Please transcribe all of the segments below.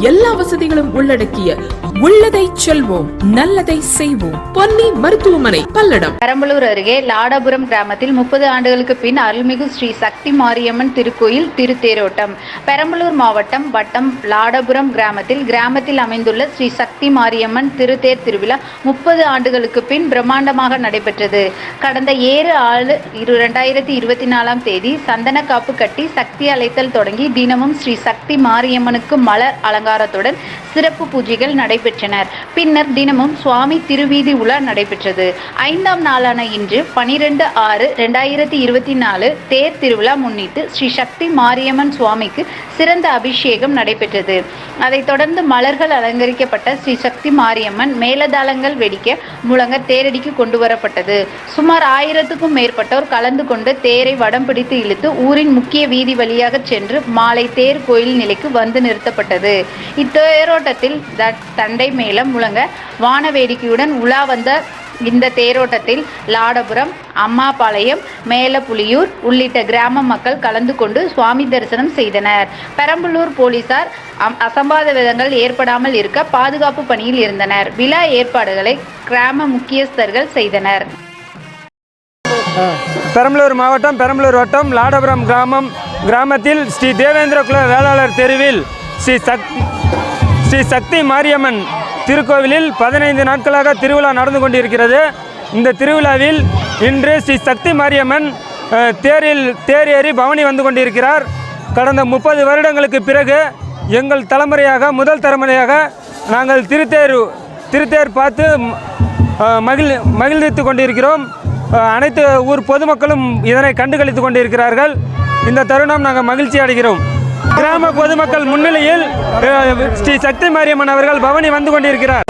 எல்லா வசதிகளும் உள்ளடக்கிய உள்ளதை செல்வோம் நல்லதை செய்வோம். பொன்னி மருத்துவமனை பல்லடம். பெரம்பலூர் அருகே லாடபுரம் கிராமத்தில் முப்பது ஆண்டுகளுக்கு பின் அருள்மிகு ஸ்ரீ சக்தி மாரியம்மன் திருக்கோயில் திருத்தேரோட்டம். பெரம்பலூர் மாவட்டம் வட்டம் லாடபுரம் கிராமத்தில் கிராமத்தில் அமைந்துள்ள ஸ்ரீ சக்தி மாரியம்மன் திருத்தேர் திருவிழா முப்பது ஆண்டுகளுக்கு பின் பிரம்மாண்டமாக நடைபெற்றது. கடந்த ஏழு ஆறு இரு ரெண்டாயிரத்தி இருபத்தி நாலாம் தேதி சந்தன காப்பு கட்டி சக்தி அழைத்தல் தொடங்கி தினமும் ஸ்ரீ சக்தி மாரியம்மனுக்கு மலர் அலங்காரத்துடன் சிறப்பு பூஜைகள் நடைபெற்றனர். பின்னர் தினமும் சுவாமி திருவீதி உலா நடைபெற்றது. ஐந்தாம் நாளான இன்று பனிரெண்டு ஆறு ரெண்டாயிரத்தி இருபத்தி நாலு தேர் திருவிழா முன்னிட்டு ஸ்ரீ சக்தி மாரியம்மன் சுவாமிக்கு சிறந்த அபிஷேகம் நடைபெற்றது. அதைத் தொடர்ந்து மலர்கள் அலங்கரிக்கப்பட்ட ஸ்ரீ சக்தி மாரியம்மன் மேலதாளங்கள் வெடிக்க முழங்க தேரடிக்கு கொண்டு வரப்பட்டது. சுமார் ஆயிரத்துக்கும் மேற்பட்டோர் கலந்து கொண்டு தேரை வடம் பிடித்து இழுத்து ஊரின் முக்கிய வீதி வழியாக சென்று மாலை தேர் கோயில் நிலைக்கு வந்து நிறுத்தப்பட்டது. இத்தேரோட்டத்தில் தன் தண்டை மேளம் முழங்க வான வேடிக்கையுடன் உலா வந்த இந்த தேரோட்டத்தில் லாடபுரம் அம்மாபாளையம் மேலப்புலியூர் உள்ளிட்ட கிராம மக்கள் கலந்து கொண்டு சுவாமி தரிசனம் செய்தனர். பெரம்பலூர் போலீசார் அம்- அசம்பாவிதங்கள் ஏற்படாமல் இருக்க பாதுகாப்பு பணியில் இருந்தனர். விழா ஏற்பாடுகளை கிராம முக்கியஸ்தர்கள் செய்தனர். பெரம்பலூர் மாவட்டம் பெரம்பலூர் வட்டம் லாடபுரம் கிராமம் கிராமத்தில் ஸ்ரீ தேவேந்திர குல வேளாளர் தெருவில் ஸ்ரீ சக் ஸ்ரீ சக்தி மாரியம்மன் திருக்கோவிலில் பதினைந்து நாட்களாக திருவிழா நடந்து கொண்டிருக்கிறது. இந்த திருவிழாவில் இன்று ஸ்ரீ சக்தி மாரியம்மன் தேரில் தேர் ஏறி பவனி வந்து கொண்டிருக்கிறார். கடந்த முப்பது வருடங்களுக்கு பிறகு எங்கள் தலைமுறையாக முதல் தலைமுறையாக நாங்கள் திருத்தேர் திருத்தேர் பார்த்து மகிழ் மகிழ்ந்து கொண்டிருக்கிறோம். அனைத்து ஊர் பொதுமக்களும் இதனை கண்டுகளித்து கொண்டிருக்கிறார்கள். இந்த தருணம் நாங்கள் மகிழ்ச்சி அடைகிறோம் கிராம பொதுமக்கள் முன்னிலையில் ஸ்ரீ சக்தி மாரியம்மன் அவர்கள் பவனி வந்து கொண்டிருக்கிறார்.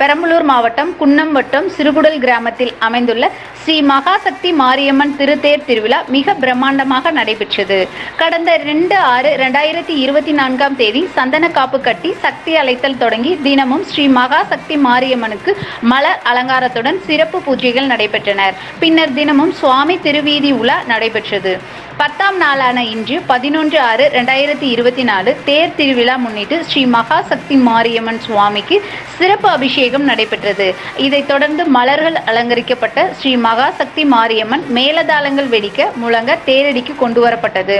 பெரம்பலூர் மாவட்டம் குன்னம்பட்டம் சிறுகுடல் கிராமத்தில் அமைந்துள்ள ஸ்ரீ மகாசக்தி மாரியம்மன் திருத்தேர் திருவிழா மிக பிரம்மாண்டமாக நடைபெற்றது. கடந்த ரெண்டு ஆறு ரெண்டாயிரத்தி இருபத்தி நான்காம் தேதி சந்தன காப்பு கட்டி சக்தி அழைத்தல் தொடங்கி தினமும் ஸ்ரீ மகாசக்தி மாரியம்மனுக்கு மலர் அலங்காரத்துடன் சிறப்பு பூஜைகள் நடைபெற்றனர் பின்னர் தினமும் சுவாமி திருவீதி உலா நடைபெற்றது. பத்தாம் நாளான இன்று பதினொன்று ஆறு ரெண்டாயிரத்தி இருபத்தி நாலு தேர் திருவிழா முன்னிட்டு ஸ்ரீ மகாசக்தி மாரியம்மன் சுவாமிக்கு சிறப்பு அபிஷேகம் நடைபெற்றது. இதைத் தொடர்ந்து மலர்கள் அலங்கரிக்கப்பட்ட ஸ்ரீ மகாசக்தி மாரியம்மன் மேலதாளங்கள் வெடிக்க முழங்க தேரடிக்கு கொண்டு வரப்பட்டது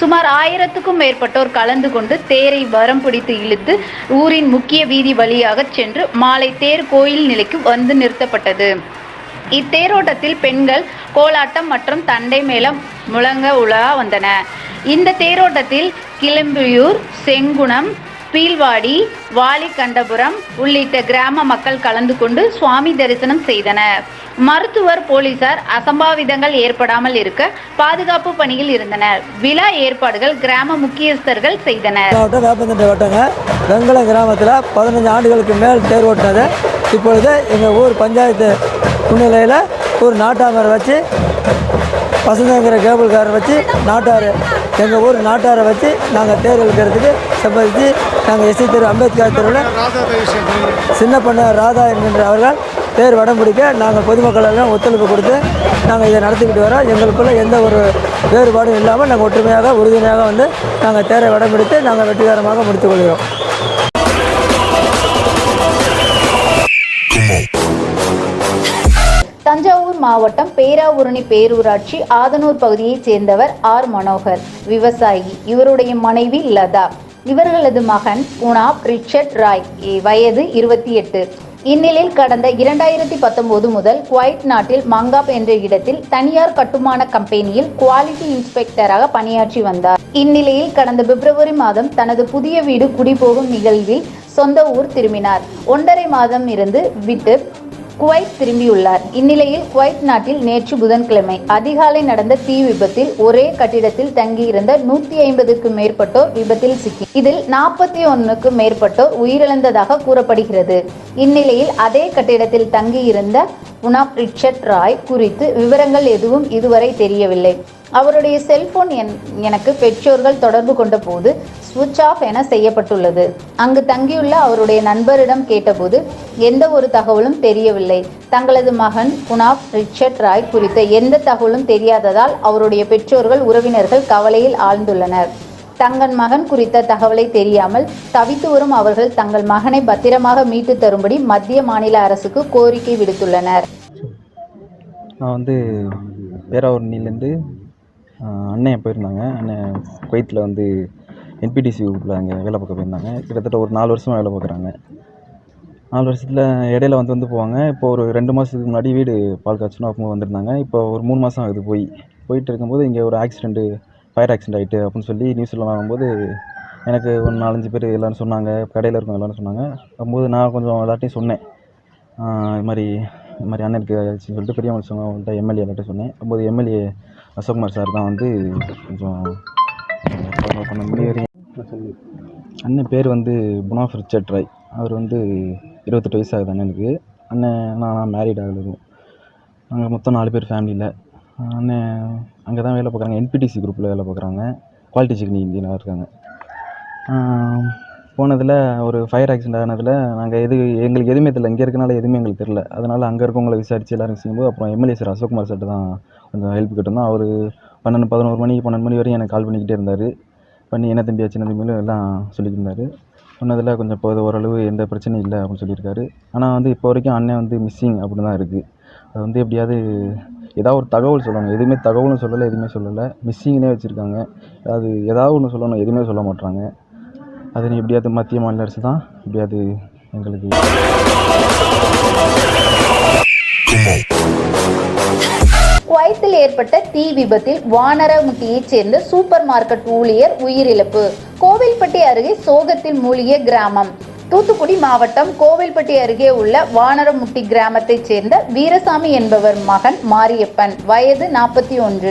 சுமார் ஆயிரத்துக்கும் மேற்பட்டோர் கலந்து கொண்டு தேரை வரம் பிடித்து இழுத்து ஊரின் முக்கிய வீதி வழியாக சென்று மாலை தேர் கோயில் நிலைக்கு வந்து நிறுத்தப்பட்டது. இத்தேரோட்டத்தில் பெண்கள் கோலாட்டம் மற்றும் தண்டை மேளம் முழங்க உலா வந்தன. இந்த தேரோட்டத்தில் கிளம்பியூர் செங்குணம் பீல்வாடி வாலிகண்டபுரம் உள்ளிட்ட கிராம மக்கள் கலந்து கொண்டு சுவாமி தரிசனம் செய்தனர். மருத்துவர் போலீசார் அசம்பாவிதங்கள் ஏற்படாமல் இருக்க பாதுகாப்பு பணியில் இருந்தனர். விழா ஏற்பாடுகள் கிராம முக்கியஸ்தர்கள் செய்தனர். மாவட்டம் வேப்பந்தட்டை வட்டங்க வெங்கலம் கிராமத்தில் பதினஞ்சு ஆண்டுகளுக்கு மேல் தேர் ஓட்டினது. இப்பொழுது எங்கள் ஊர் பஞ்சாயத்து முன்னிலையில் ஒரு நாட்டாமரை வச்சு வசந்தங்கிற கேபிள்காரர் வச்சு நாட்டார் எங்கள் ஊர் நாட்டாரை வச்சு நாங்கள் தேர் இழுக்கிறதுக்கு சம்மதித்து நாங்கள் எஸ்சி தெரு அம்பேத்கர் தெருவில் சின்ன பண்ண ராதா என்கின்ற அவர்கள் பேர் வடம் பிடிக்க நாங்கள் பொதுமக்கள் எல்லாம் ஒத்துழைப்பு கொடுத்து நாங்கள் இதை நடத்திக்கிட்டு வரோம். எங்களுக்குள்ளே எந்த ஒரு வேறுபாடும் இல்லாமல் நாங்கள் ஒற்றுமையாக உறுதுணையாக வந்து நாங்கள் தேரை வடம் பிடித்து நாங்கள் வெற்றிகரமாக முடித்துக் கொள்கிறோம். தஞ்சாவூர் மாவட்டம் பேராவூரணி பேரூராட்சி ஆதனூர் பகுதியைச் சேர்ந்தவர் ஆர் மனோகர். விவசாயி. இவருடைய மனைவி லதா. இவர்களது மகன் குணாப் ரிச்சர்ட் ராய். வயது இருபத்தி எட்டு. இந்நிலையில் கடந்த இரண்டாயிரத்தி பத்தொன்பது முதல் குவைட் நாட்டில் மங்காப் என்ற இடத்தில் தனியார் கட்டுமான கம்பெனியில் குவாலிட்டி இன்ஸ்பெக்டராக பணியாற்றி வந்தார். இந்நிலையில் கடந்த பிப்ரவரி மாதம் தனது புதிய வீடு குடிபோகும் நிகழ்வில் சொந்த ஊர் திரும்பினார். ஒன்றரை மாதம் இருந்து விட்டு குவைத் திரும்பியுள்ளார். இந்நிலையில் குவைத் நாட்டில் நேற்று புதன்கிழமை அதிகாலை நடந்த தீ விபத்தில் ஒரே கட்டிடத்தில் தங்கியிருந்த நூத்தி ஐம்பதுக்கும் மேற்பட்டோர் விபத்தில் சிக்கி இதில் நாற்பத்தி ஒன்னுக்கும் மேற்பட்டோர் உயிரிழந்ததாக கூறப்படுகிறது. இந்நிலையில் அதே கட்டிடத்தில் தங்கியிருந்த உனாப் ரிச்சர்ட் ராய் குறித்து விவரங்கள் எதுவும் இதுவரை தெரியவில்லை. அவருடைய செல்போன் என் எனக்கு பெற்றோர்கள் தொடர்பு கொண்ட போது சுவிட்ச் ஆஃப் என செய்யப்பட்டுள்ளது. அங்கு தங்கியுள்ள அவருடைய நண்பரிடம் கேட்டபோது எந்த ஒரு தகவலும் தெரியவில்லை. தங்களது மகன் குனாப் ரிச்சர்ட் ராய் குறித்த எந்த தகவலும் தெரியாததால் அவருடைய பெற்றோர்கள் உறவினர்கள் கவலையில் ஆழ்ந்துள்ளனர். தங்கள் மகன் குறித்த தகவலை தெரியாமல் தவித்து வரும் அவர்கள் தங்கள் மகனை பத்திரமாக மீட்டு தரும்படி மத்திய மாநில அரசுக்கு கோரிக்கை விடுத்துள்ளனர். நான் வந்து பேராவூர்ணிலேருந்து அண்ணன் போயிருந்தாங்க அண்ணன் குவைத்தில் வந்து என்பிடிசி குரூப்பில் அங்கே வேலை பார்க்க போயிருந்தாங்க. கிட்டத்தட்ட ஒரு நாலு வருஷமாக வேலை பார்க்குறாங்க. நாலு வருஷத்தில் இடையில வந்து வந்து போவாங்க. இப்போ ஒரு ரெண்டு மாதத்துக்கு முன்னாடி வீடு பால் காய்ச்சணும் அப்போ வந்திருந்தாங்க. இப்போ ஒரு மூணு மாதம் ஆகுது போய். போயிட்டு இருக்கும்போது இங்கே ஒரு ஆக்சிடெண்ட்டு ஃபயர் ஆக்சிடென்ட் ஆகிட்டு அப்படின்னு சொல்லி நியூஸில் வரும்போது எனக்கு ஒரு நாலஞ்சு பேர் எல்லோரும் சொன்னாங்க. கடையில் இருக்கவங்க எல்லோரும் சொன்னாங்க. அப்போது நான் கொஞ்சம் எல்லார்ட்டையும் சொன்னேன். இது மாதிரி இந்த மாதிரி அண்ணனுக்கு ஆச்சுன்னு சொல்லிட்டு பெரிய மனுஷங்க அவங்கள்ட்ட எம்எல்ஏ எல்லார்ட்டையும் சொன்னேன். அப்போது எம்எல்ஏ அசோக்குமார் சார் தான் வந்து கொஞ்சம் பண்ண- முடிய அண்ணன் பேர் வந்து புனாஃப் ரிச்சர்ட் ராய். அவர் வந்து இருபத்தெட்டு வயசு ஆகுது அண்ணனுக்கு. அண்ணன் நான் மேரீட் ஆகல நாங்கள் மொத்தம் நாலு பேர் ஃபேமிலியில் அண்ணன் அங்கே தான் வேலை பார்க்குறாங்க. என்பிடிசி குரூப்பில் வேலை பார்க்குறாங்க. குவாலிட்டி செக்னிக் இன்ஜினியராக இருக்காங்க. போனதில் ஒரு ஃபயர் ஆக்சிடெண்ட் ஆனதில் நாங்கள் எது எங்களுக்கு எதுவுமே தெரியல. இங்கே இருக்கனால எதுவுமே எங்களுக்கு தெரில அதனால் அங்கே இருக்கவங்களை விசாரித்து எல்லாரும் செய்யும்போது அப்புறம் எம்எல்ஏ சார் அசோக்குமார் சார்ட்ட தான் கொஞ்சம் ஹெல்ப் கேட்டிருந்தோம். அவர் பன்னெண்டு பதினோரு மணி பன்னெண்டு மணி வரையும் எனக்கு கால் பண்ணிக்கிட்டே இருந்தார். பண்ணி என்ன தம்பி சின்ன தம்பியும் எல்லாம் சொல்லிட்டு இருந்தார். சொன்னதில் கொஞ்சம் இப்போ ஓரளவு எந்த பிரச்சனையும் இல்லை அப்படின்னு சொல்லியிருக்காரு. ஆனால் வந்து இப்போ வரைக்கும் அண்ணன் வந்து மிஸ்ஸிங் அப்படின்னு தான் இருக்குது அது வந்து எப்படியாவது ஏதாவது ஒரு தகவல் சொல்லணும். எதுவுமே தகவலும் சொல்லலை எதுவுமே சொல்லலை. மிஸ்ஸிங்னே வச்சுருக்காங்க. அது ஏதாவது ஒன்று சொல்லணும் எதுவுமே சொல்ல மாட்டாங்க அதனை எப்படியாவது மத்திய மாநில அரசு தான் எப்படியாவது எங்களுக்கு குவைத்தில் ஏற்பட்ட தீ விபத்தில் வானரமுட்டியைச் சேர்ந்த சூப்பர் மார்க்கெட் ஊழியர் உயிரிழப்பு. கோவில்பட்டி அருகே சோகத்தில் மூழ்கிய கிராமம். தூத்துக்குடி மாவட்டம் கோவில்பட்டி அருகே உள்ள வானரமுட்டி கிராமத்தைச் சேர்ந்த வீரசாமி என்பவர் மகன் மாரியப்பன். வயது நாற்பத்தி ஒன்று.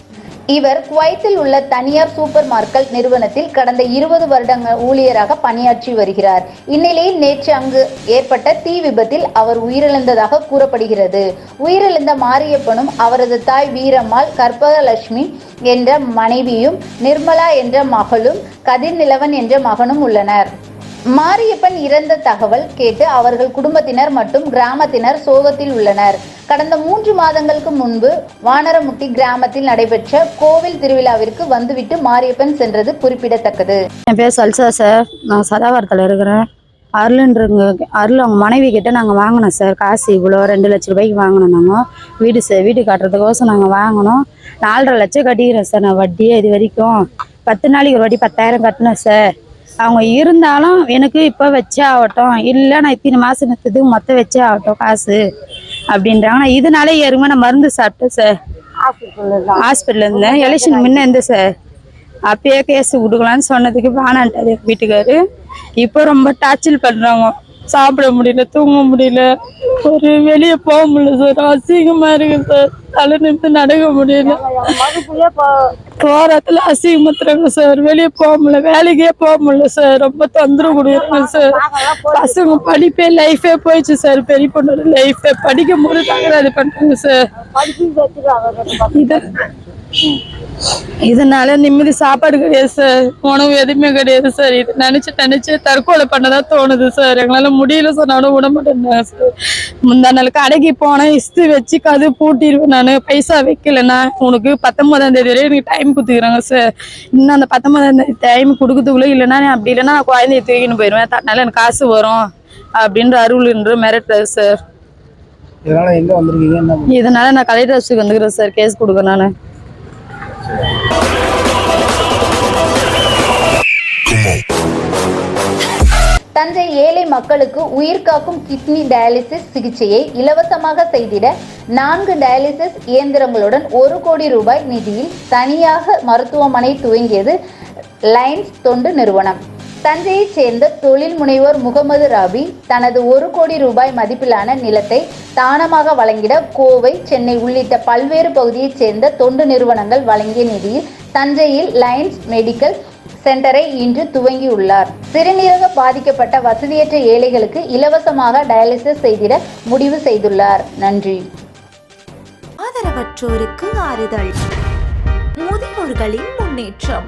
இவர் குவைத்தில் உள்ள தனியார் சூப்பர் மார்க்கெட் நிறுவனத்தில் கடந்த இருபது வருடங்கள் ஊழியராக பணியாற்றி வருகிறார். இந்நிலையில் நேற்று அங்கு ஏற்பட்ட தீ விபத்தில் அவர் உயிரிழந்ததாக கூறப்படுகிறது. உயிரிழந்த மாரியப்பனும் அவரது தாய் வீரம்மாள் கற்பகலட்சுமி என்ற மனைவியும் நிர்மலா என்ற மகளும் கதிர்நிலவன் என்ற மகனும் உள்ளனர். மாரியப்பன் இறந்த தகவல் கேட்டு அவர்கள் குடும்பத்தினர் மற்றும் கிராமத்தினர் சோகத்தில் உள்ளனர். கடந்த மூன்று மாதங்களுக்கு முன்பு வானரமுட்டி கிராமத்தில் நடைபெற்ற கோவில் திருவிழாவிற்கு வந்துவிட்டு மாரியப்பன் சென்றது குறிப்பிடத்தக்கது. என் பேர் சல்சா சார். நான் சதாவரத்தில் இருக்கிறேன். அருள்ன்றங்க அருள் அவங்க மனைவி கிட்ட நாங்கள் வாங்கினோம் சார். காசு இவ்வளோ ரெண்டு லட்ச ரூபாய்க்கு வாங்கினோம் நாங்கள் வீடு சார் வீடு கட்டுறதுக்கோசம் நாங்கள் வாங்கினோம். நாலரை லட்சம் கட்டிக்கிறோம் சார். நான் வட்டியே இது வரைக்கும் பத்து நாளைக்கு ஒரு வாட்டி பத்தாயிரம் கட்டினேன் சார். அவங்க இருந்தாலும் எனக்கு இப்போ வச்சே ஆகட்டும். இல்லை நான் இத்தனை மாதம் நிறுத்ததுக்கு மொத்தம் வச்சே ஆகட்டும் காசு அப்படின்றாங்க. நான் இதனால ஏறுமே நான் மருந்து சாப்பிட்டேன் சார் ஹாஸ்பிட்டலில் இருந்தேன். எலெக்ஷன் முன்ன இருந்தேன் சார் அப்பயே கேஸ் கொடுக்கலான்னு சொன்னதுக்கு வேணான்ட்டாரு வீட்டுக்காரு. இப்போ ரொம்ப டார்ச்சல் பண்றாங்க சாப்பிட முடியல தூங்க முடியல. ஒரு வெளியே போக முடியல சார் அசிங்கமா இருக்கு சார் தலை நிமித்து நடக்க முடியல. போறதுல அசிங்கமாத்துறாங்க சார் வெளியே போக முடியல வேலைக்கே போக முடியல சார் ரொம்ப தொந்தரவு கொடுக்குறாங்க சார் பசங்க படிப்பே லைஃபே போயிடுச்சு சார் பெரிய பொண்ணோட லைஃபே படிக்கும் போது தகராறு பண்றாங்க சார் இது இதனால நிம்மதி சாப்பாடு கிடையாது சார். உணவு எதுவுமே கிடையாது சார். இது நினைச்சு நினைச்சு தற்கொலை பண்ணதான் தோணுது சார். எங்களால முடியல சொன்னாலும் விட மாட்டேன் சார். முந்தா நாள் கடைக்கு போனேன். இஸ்து வச்சு கது பூட்டிடுவேன் நான். பைசா வைக்கலன்னா உனக்கு பத்தொன்பதாம் தேதி வரையும் எனக்கு டைம் கொடுத்துக்கிறாங்க சார். இன்னும் அந்த பத்தொன்பதாம் தேதி டைம் கொடுக்கறதுக்குள்ள இல்லைன்னா அப்படி இல்லைன்னா நான் குழந்தைய தூக்கின்னு போயிடுவேன். தன்னால எனக்கு காசு வரும். அப்படின்ற அருள்ன்ற மிரட்டுறாரு சார். இதனால நான் கலெக்டர் ஆஃபீஸுக்கு வந்துக்கிறேன் சார். கேஸ் கொடுக்க நான். தஞ்சை ஏழை மக்களுக்கு உயிர் காக்கும் கிட்னி டயாலிசிஸ் சிகிச்சையை இலவசமாக செய்திட நான்கு டயாலிசிஸ் இயந்திரங்களுடன் ஒரு கோடி ரூபாய் நிதியில் தனியாக மருத்துவமனை துவங்கியது லைன்ஸ் தொண்டு நிறுவனம். தஞ்சையைச் சேர்ந்த தொழில் முனைவோர் முகமது ராபி தனது ஒரு கோடி ரூபாய் மதிப்பிலான நிலத்தை தானமாக வழங்கிட கோவை சென்னை உள்ளிட்ட பல்வேறு பகுதியைச் சேர்ந்த தொண்டு நிறுவனங்கள் வழங்கிய நிதியில் தஞ்சையில் லயன்ஸ் மெடிக்கல் சென்டரை இன்று துவங்கியுள்ளார். சிறுநீரக பாதிக்கப்பட்ட வசதியற்ற ஏழைகளுக்கு இலவசமாக டயாலிசிஸ் செய்திட முடிவு செய்துள்ளார். நன்றி. ஆதரவற்றோருக்கு ஆறுதல். முதியோர்களின் முன்னேற்றம்.